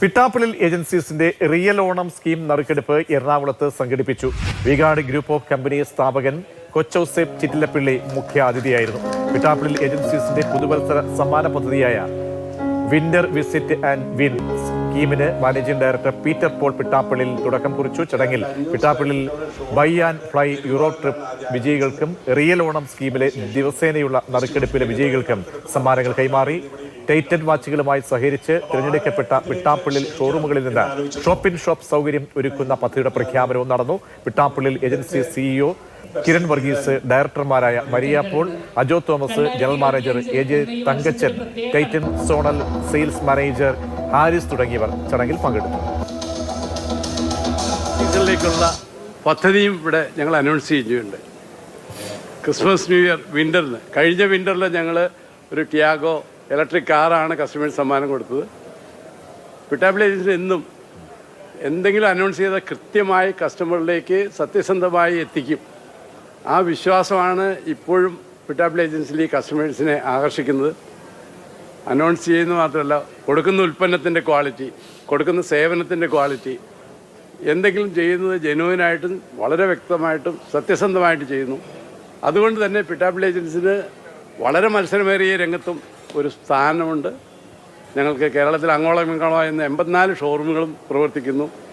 പിട്ടാപ്പിളിൽ ഏജൻസീസിന്റെ real Onam scheme നറുക്കെടുപ്പ് എറണാകുളത്ത് സംഘടിപ്പിച്ചു. വികാട് ഗ്രൂപ്പ് ഓഫ് കമ്പനി സ്ഥാപകൻ കൊച്ചൌസേബ് ചിറ്റിലപ്പിള്ളി മുഖ്യാതിഥിയായിരുന്നു. പിട്ടാപ്പിളിൽ ഏജൻസീസിന്റെ പുതുവത്സര സമ്മാന പദ്ധതിയായ വിന്റർ വിസിറ്റ് ആൻഡ് വിൻ സ്കീമിന് മാനേജിംഗ് ഡയറക്ടർ പീറ്റർ പോൾ പിട്ടാപ്പിളിൽ തുടക്കം കുറിച്ചു. ചടങ്ങിൽ പിട്ടാപ്പിളിൽ buy and fly Europe trip വിജയികൾക്കും real Onam സ്കീമിലെ ദിവസേനയുള്ള നറുക്കെടുപ്പിലെ വിജയികൾക്കും സമ്മാനങ്ങൾ കൈമാറി. ടൈറ്റൻ വാച്ചുകളുമായി സഹകരിച്ച് തിരഞ്ഞെടുക്കപ്പെട്ട വിട്ടാപ്പിള്ളിൽ ഷോറൂമുകളിൽ നിന്ന് ഷോപ്പ് ഇൻ ഷോപ്പ് സൗകര്യം ഒരുക്കുന്ന പദ്ധതിയുടെ പ്രഖ്യാപനവും നടന്നു. വിട്ടാപ്പിള്ളിൽ agency CEO Kiran Varghese ഡയറക്ടർമാരായ Maria Paul Ajo Thomas general manager A J Thankachan Titan zonal sales manager Harris തുടങ്ങിയവർ ചടങ്ങിൽ പങ്കെടുത്തു. ഇതിലേക്കുള്ള പദ്ധതിയും ഇവിടെ ഞങ്ങൾ അനൗൺസ് ചെയ്യുന്നുണ്ട് ക്രിസ്മസ് ന്യൂ ഇയർ വിന്ററിന് കഴിഞ്ഞ വിന്ററിൽ ഞങ്ങൾ ഒരു ടിയാഗോ ഇലക്ട്രിക് കാറാണ് കസ്റ്റമേഴ്സ് സമ്മാനം കൊടുത്തത്. പിട്ടാപ്പിളി ഏജൻസി എന്നും എന്തെങ്കിലും അനൗൺസ് ചെയ്താൽ കൃത്യമായി കസ്റ്റമറിലേക്ക് സത്യസന്ധമായി എത്തിക്കും. ആ വിശ്വാസമാണ് ഇപ്പോഴും പിട്ടാപ്പിളി ഏജൻസിയിൽ കസ്റ്റമേഴ്സിനെ ആകർഷിക്കുന്നത്. അനൗൺസ് ചെയ്യുന്ന മാത്രമല്ല കൊടുക്കുന്ന ഉൽപ്പന്നത്തിന്റെ ക്വാളിറ്റി കൊടുക്കുന്ന സേവനത്തിന്റെ ക്വാളിറ്റി എന്തെങ്കിലും ചെയ്യുന്നത് ജനുവിനായിട്ടും വളരെ വ്യക്തമായിട്ടും സത്യസന്ധമായിട്ട് ചെയ്യുന്നു. അതുകൊണ്ട് തന്നെ പിട്ടാപ്പിൾ ഏജൻസിന് വളരെ മത്സരമേറിയ രംഗത്തും ഒരു സ്ഥാനമുണ്ട്. ഞങ്ങൾക്ക് കേരളത്തിൽ അങ്ങോളം ഇങ്ങോളം എന്ന എൺപത്തിനാല് ഷോറൂമുകളും പ്രവർത്തിക്കുന്നു.